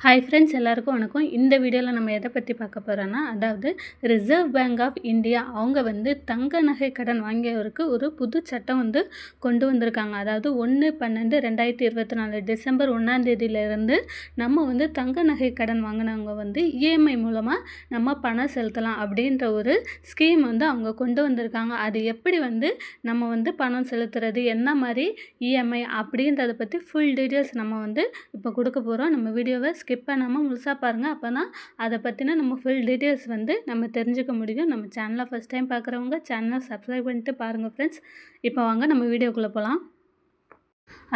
Hi friends எல்லாருக்கும் வணக்கம். இந்த வீடியோவில் நம்ம எதை பற்றி பார்க்க போகிறோன்னா அதாவது ரிசர்வ் பேங்க் ஆஃப் இந்தியா அவங்க வந்து தங்க நகை கடன் வாங்கியவருக்கு ஒரு புது சட்டம் வந்து கொண்டு வந்திருக்காங்க. அதாவது ஒன்று பன்னெண்டு ரெண்டாயிரத்தி இருபத்தி நாலு டிசம்பர் ஒன்றாந்தேதியிலேருந்து நம்ம வந்து தங்க நகை கடன் வாங்கினவங்க வந்து இஎம்ஐ மூலமாக நம்ம பணம் செலுத்தலாம் அப்படின்ற ஒரு ஸ்கீம் வந்து அவங்க கொண்டு வந்திருக்காங்க. அது எப்படி வந்து நம்ம வந்து பணம் செலுத்துறது என்ன மாதிரி இஎம்ஐ அப்படின்றத பற்றி ஃபுல் டீட்டெயில்ஸ் நம்ம வந்து இப்போ கொடுக்க போகிறோம் நம்ம வீடியோவை ஸ்கிப் பண்ணாமல் முழுசாக பாருங்கள் அப்போ தான் அதை பற்றின நம்ம ஃபுல் டீட்டெயில்ஸ் வந்து நம்ம தெரிஞ்சுக்க முடியும். நம்ம சேனலை ஃபஸ்ட் டைம் பார்க்குறவங்க சேனலை சப்ஸ்கிரைப் பண்ணிட்டு பாருங்கள் ஃப்ரெண்ட்ஸ் இப்போ வாங்க நம்ம வீடியோக்குள்ளே போகலாம்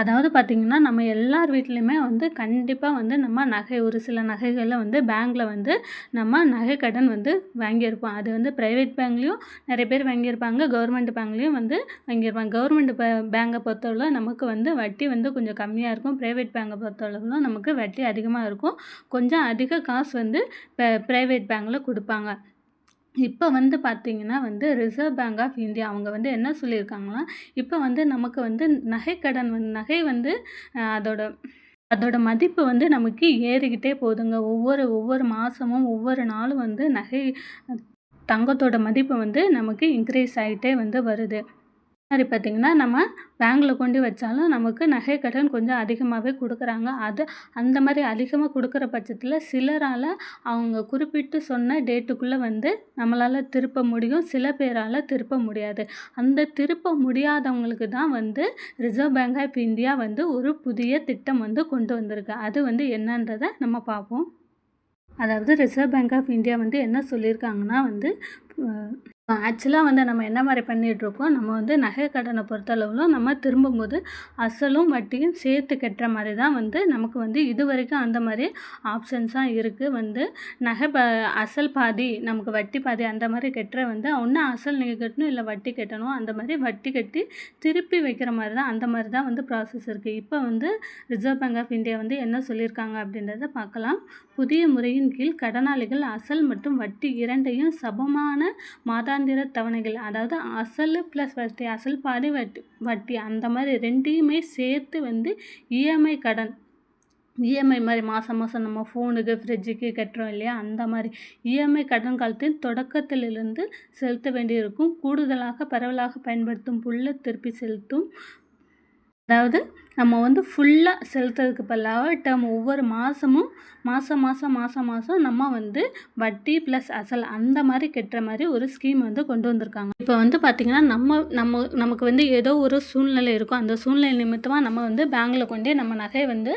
அதாவது பார்த்திங்கன்னா நம்ம எல்லார் வீட்லேயுமே வந்து கண்டிப்பாக வந்து நம்ம நகை ஒரு சில நகைகளில் வந்து பேங்க்கில் வந்து நம்ம நகை கடன் வந்து வாங்கியிருப்போம். அது வந்து ப்ரைவேட் பேங்க்லேயும் நிறைய பேர் வாங்கியிருப்பாங்க கவர்மெண்ட் பேங்க்லேயும் வந்து வாங்கியிருப்பாங்க. கவர்மெண்ட் பே பேங்கை பொறுத்தளவு நமக்கு வந்து வட்டி வந்து கொஞ்சம் கம்மியாக இருக்கும். ப்ரைவேட் பேங்கை பொறுத்தளவுலும் நமக்கு வட்டி அதிகமாக இருக்கும். கொஞ்சம் அதிக காசு வந்து ப்ரைவேட் பேங்க்கில் கொடுப்பாங்க. இப்போ வந்து பார்த்திங்கன்னா வந்து ரிசர்வ் பேங்க் ஆஃப் இந்தியா அவங்க வந்து என்ன சொல்லியிருக்காங்கன்னா இப்போ வந்து நமக்கு வந்து நகைக்கடன் வந்து நகை வந்து அதோட அதோட மதிப்பு வந்து நமக்கு ஏறிக்கிட்டே போகுதுங்க. ஒவ்வொரு ஒவ்வொரு மாதமும் ஒவ்வொரு நாளும் வந்து நகை தங்கத்தோட மதிப்பு வந்து நமக்கு இன்க்ரீஸ் ஆகிட்டே வந்து வருது. மாதிரி பார்த்திங்கன்னா நம்ம பேங்கில் கொண்டு வச்சாலும் நமக்கு நகை கடன் கொஞ்சம் அதிகமாகவே கொடுக்குறாங்க. அது அந்த மாதிரி அதிகமாக கொடுக்குற பட்சத்தில் சிலரால் அவங்க குறிப்பிட்டு சொன்ன டேட்டுக்குள்ளே வந்து நம்மளால் திருப்ப முடியும். சில பேரால் திருப்ப முடியாது. அந்த திருப்ப முடியாதவங்களுக்கு தான் வந்து ரிசர்வ் பேங்க் ஆஃப் இந்தியா வந்து ஒரு புதிய திட்டம் வந்து கொண்டு வந்திருக்கு. அது வந்து என்னன்றதை நம்ம பார்ப்போம். அதாவது ரிசர்வ் பேங்க் ஆஃப் இந்தியா வந்து என்ன சொல்லியிருக்காங்கன்னா வந்து ஆக்சுவலாக வந்து நம்ம என்ன மாதிரி பண்ணிகிட்ருக்கோம் நம்ம வந்து நகை கடனை பொறுத்தளவுலும் நம்ம திரும்பும்போது அசலும் வட்டியும் சேர்த்து கட்டுற மாதிரி தான் வந்து நமக்கு வந்து இது வரைக்கும் அந்த மாதிரி ஆப்ஷன்ஸாக இருக்குது வந்து நகை ப அசல் பாதி நமக்கு வட்டி பாதி அந்த மாதிரி கட்டுற வந்து ஒன்று அசல் நீங்கள் கட்டணும் இல்லை வட்டி கட்டணும் அந்த மாதிரி வட்டி கட்டி திருப்பி வைக்கிற மாதிரி தான் அந்த மாதிரி தான் வந்து ப்ராசஸ் இருக்குது இப்போ வந்து ரிசர்வ் பேங்க் ஆஃப் இந்தியா வந்து என்ன சொல்லியிருக்காங்க அப்படின்றத பார்க்கலாம். புதிய முறையின் கீழ் கடனாளிகள் அசல் மற்றும் வட்டி இரண்டையும் சமமான மாதா மாதாந்திர தவணைகள் அதாவது அசல் ப்ளஸ் வட்டி அசல் பாதி வட்டி வட்டி அந்த மாதிரி ரெண்டையுமே சேர்த்து வந்து இஎம்ஐ கடன் இஎம்ஐ மாதிரி மாதம் மாதம் நம்ம ஃபோனுக்கு ஃப்ரிட்ஜுக்கு கட்டுறோம் இல்லையா? அந்த மாதிரி இஎம்ஐ கடன் காலத்தின் தொடக்கத்திலிருந்து செலுத்த வேண்டியிருக்கும். கூடுதலாக பரவலாக பயன்படுத்தும் புல்ல திருப்பி செலுத்தும் அதாவது நம்ம வந்து ஃபுல்லாக செலுத்துறதுக்கு பதிலாக டேர்ம் ஒவ்வொரு மாதமும் மாதம் மாதம் மாதம் மாதம் நம்ம வந்து வட்டி ப்ளஸ் அசல் அந்த மாதிரி கட்டுற மாதிரி ஒரு ஸ்கீம் வந்து கொண்டு வந்திருக்காங்க. இப்போ வந்து பார்த்திங்கன்னா நம்ம நம்ம நமக்கு வந்து ஏதோ ஒரு சூழ்நிலை இருக்கும். அந்த சூழ்நிலை நிமித்தமாக நம்ம வந்து பேங்கில் கொண்டே நம்ம நகை வந்து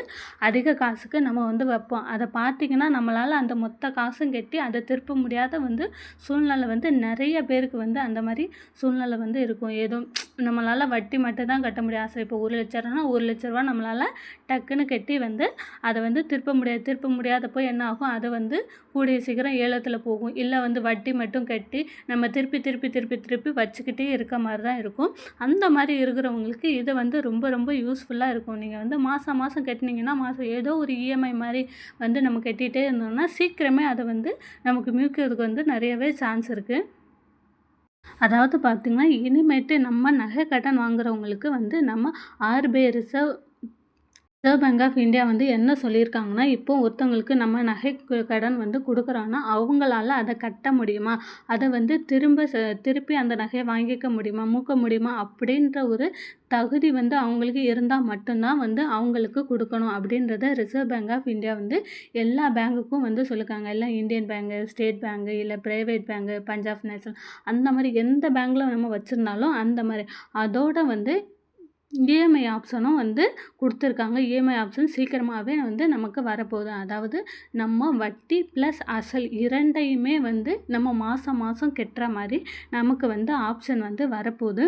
அதிக காசுக்கு நம்ம வந்து வைப்போம். அதை பார்த்திங்கன்னா நம்மளால் அந்த மொத்த காசும் கட்டி அதை திருப்ப முடியாத வந்து சூழ்நிலை வந்து நிறைய பேருக்கு வந்து அந்த மாதிரி சூழ்நிலை வந்து இருக்கும். ஏதோ நம்மளால் வட்டி மட்டும் தான் கட்ட முடியும். ஆசை இப்போ ஒரு லட்சம்னா ஒரு லட்ச ரூபா நம்மளால் டக்குன்னு கட்டி வந்து அதை வந்து திருப்ப முடியாது திருப்ப முடியாதப்போ என்ன ஆகும்? அது வந்து கூடிய சீக்கிரம் ஏலத்தில் போகும். இல்லை வந்து வட்டி மட்டும் கட்டி நம்ம திருப்பி திருப்பி திருப்பி திருப்பி வச்சுக்கிட்டே இருக்க மாதிரி தான் இருக்கும். அந்த மாதிரி இருக்கிறவங்களுக்கு இது வந்து ரொம்ப ரொம்ப யூஸ்ஃபுல்லாக இருக்கும். நீங்கள் வந்து மாதம் மாதம் கட்டினீங்கன்னா மாதம் ஏதோ ஒரு இஎம்ஐ மாதிரி வந்து நம்ம கட்டிகிட்டே இருந்தோம்னா சீக்கிரமே அதை வந்து நமக்கு மியூக்கிறதுக்கு வந்து நிறையவே சான்ஸ் இருக்குது அதாவது பார்த்திங்கன்னா இனிமேட்டு நம்ம நகை கடன் வாங்குறவங்களுக்கு வந்து நம்ம RBI reserve reserve bank of India வந்து என்ன சொல்லியிருக்காங்கன்னா இப்போ ஒருத்தவங்களுக்கு நம்ம நகை கடன் வந்து கொடுக்குறோன்னா அவங்களால அதை கட்ட முடியுமா? அதை வந்து திரும்ப திருப்பி அந்த நகையை வாங்கிக்க முடியுமா? மூக்க முடியுமா? அப்படின்ற ஒரு தகுதி வந்து அவங்களுக்கு இருந்தால் மட்டும்தான் வந்து அவங்களுக்கு கொடுக்கணும். அப்படின்றத ரிசர்வ் பேங்க் ஆஃப் இந்தியா வந்து எல்லா பேங்குக்கும் வந்து சொல்லியிருக்காங்க எல்லாம் இந்தியன் பேங்கு ஸ்டேட் பேங்கு இல்லை ப்ரைவேட் பேங்கு பஞ்சாப் நேஷனல் அந்த மாதிரி எந்த பேங்க்கில் நம்ம வச்சுருந்தாலும் அந்த மாதிரி. அதோட வந்து இஎம்ஐ ஆப்ஷனும் வந்து கொடுத்துருக்காங்க. இஎம்ஐ ஆப்ஷன் சீக்கிரமாகவே வந்து நமக்கு வரப்போகுது. அதாவது நம்ம வட்டி ப்ளஸ் அசல் இரண்டையுமே வந்து நம்ம மாதம் மாதம் கட்டுற மாதிரி நமக்கு வந்து ஆப்ஷன் வந்து வரப்போகுது.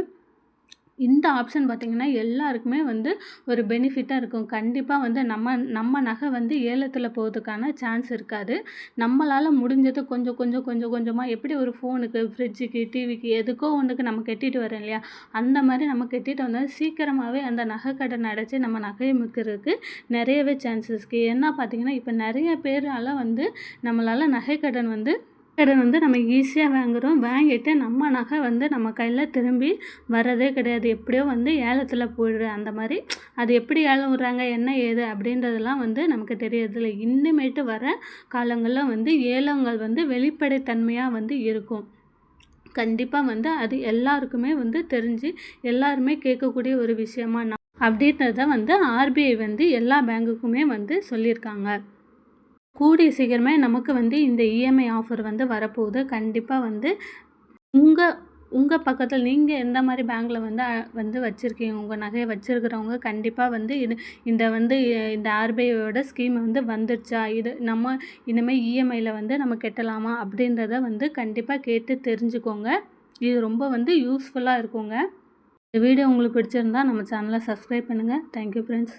இந்த ஆப்ஷன் பார்த்திங்கன்னா எல்லாருக்குமே வந்து ஒரு பெனிஃபிட்டாக இருக்கும். கண்டிப்பாக வந்து நம்ம நம்ம நகை வந்து ஏலத்தில் போகிறதுக்கான சான்ஸ் இருக்காது. நம்மளால் முடிஞ்சது கொஞ்சம் கொஞ்சம் கொஞ்சம் கொஞ்சமாக எப்படி ஒரு ஃபோனுக்கு ஃப்ரிட்ஜுக்கு டிவிக்கு எதுக்கோ ஒன்றுக்கு நம்ம கட்டிட்டு வரோம் இல்லையா? அந்த மாதிரி நம்ம கட்டிட்டு வந்தால் சீக்கிரமாகவே அந்த நகை கடன் அடைச்சி நம்ம நகையை மிக்கிறதுக்கு நிறையவே சான்சஸ் இருக்குது என்ன பார்த்திங்கன்னா இப்போ நிறைய பேரால் வந்து நம்மளால் நகை கடன் வந்து கடன் வந்து நம்ம ஈஸியாக வாங்குகிறோம் வாங்கிட்டு நம்ம நகை வந்து நம்ம கையில் திரும்பி வர்றதே கிடையாது. எப்படியோ வந்து ஏலத்தில் போயிடுது. அந்த மாதிரி அது எப்படி ஏலம் விட்றாங்க என்ன ஏது? அப்படின்றதெல்லாம் வந்து நமக்கு தெரியறதில்ல. இன்னுமேட்டு வர காலங்களில் வந்து ஏலங்கள் வந்து வெளிப்படைத்தன்மையாக வந்து இருக்கும். கண்டிப்பாக வந்து அது எல்லாருக்குமே வந்து தெரிஞ்சு எல்லாருமே கேட்கக்கூடிய ஒரு விஷயமா நான் அப்படின்றத வந்து ஆர்பிஐ வந்து எல்லா பேங்குக்குமே வந்து சொல்லியிருக்காங்க. கூடிய சீக்கிரமே நமக்கு வந்து இந்த இஎம்ஐ ஆஃபர் வந்து வரப்போகுது. கண்டிப்பாக வந்து உங்கள் உங்கள் பக்கத்தில் நீங்கள் எந்த மாதிரி பேங்க்கில் வந்து வந்து வச்சுருக்கீங்க உங்கள் நகையை வச்சுருக்கிறவங்க கண்டிப்பாக வந்து இது இந்த வந்து இந்த ஆர்பிஐயோட ஸ்கீம் வந்து வந்துடுச்சா இது நம்ம இனிமேல் இஎம்ஐயில் வந்து நம்ம கட்டலாமா? அப்படின்றத வந்து கண்டிப்பாக கேட்டு தெரிஞ்சுக்கோங்க. இது ரொம்ப வந்து யூஸ்ஃபுல்லாக இருக்குங்க. இந்த வீடியோ உங்களுக்கு பிடிச்சிருந்தா நம்ம சேனலை சப்ஸ்கிரைப் பண்ணுங்கள் தேங்க்யூ ஃப்ரெண்ட்ஸ்